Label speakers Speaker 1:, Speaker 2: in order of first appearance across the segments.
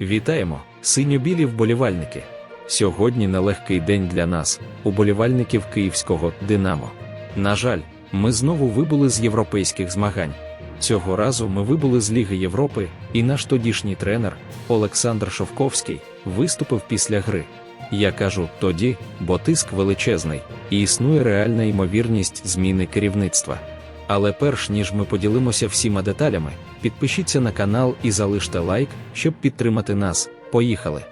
Speaker 1: Вітаємо, синьо-білі вболівальники. Сьогодні нелегкий день для нас, уболівальників київського Динамо. На жаль, ми знову вибули з європейських змагань. Цього разу ми вибули з Ліги Європи, і наш тодішній тренер Олександр Шовковський виступив після гри. Я кажу тоді, бо тиск величезний, і існує реальна ймовірність зміни керівництва. Але перш ніж ми поділимося всіма деталями, підпишіться на канал і залиште лайк, щоб підтримати нас. Поїхали!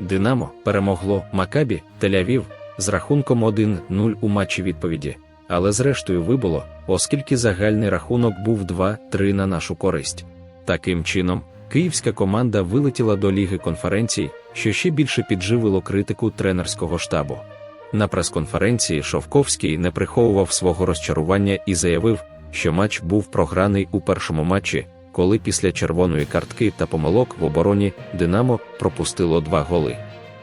Speaker 1: Динамо перемогло Макабі Тель-Авів з рахунком 1-0 у матчі відповіді, але зрештою вибуло, оскільки загальний рахунок був 2-3 на нашу користь. Таким чином, київська команда вилетіла до Ліги конференцій, що ще більше підживило критику тренерського штабу. На прес-конференції Шовковський не приховував свого розчарування і заявив, що матч був програний у першому матчі, коли після червоної картки та помилок в обороні Динамо пропустило два голи.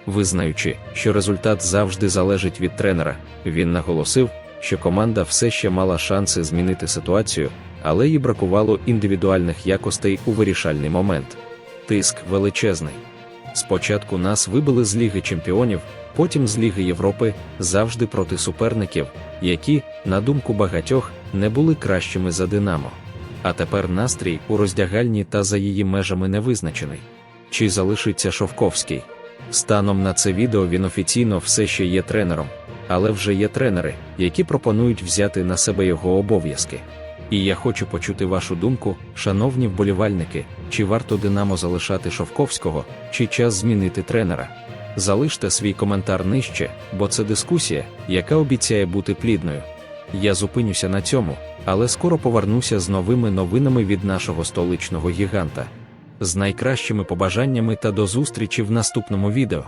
Speaker 1: Визнаючи, що результат завжди залежить від тренера, він наголосив, що команда все ще мала шанси змінити ситуацію, але їй бракувало індивідуальних якостей у вирішальний момент. Тиск величезний. Спочатку нас вибили з Ліги Чемпіонів, потім з Ліги Європи, завжди проти суперників, які, на думку багатьох, не були кращими за Динамо. А тепер настрій у роздягальні та за її межами не визначений. Чи залишиться Шовковський? Станом на це відео він офіційно все ще є тренером, але вже є тренери, які пропонують взяти на себе його обов'язки. І я хочу почути вашу думку, шановні вболівальники, чи варто Динамо залишати Шовковського, чи час змінити тренера. Залиште свій коментар нижче, бо це дискусія, яка обіцяє бути плідною. Я зупинюся на цьому, але скоро повернуся з новими новинами від нашого столичного гіганта. З найкращими побажаннями та до зустрічі в наступному відео.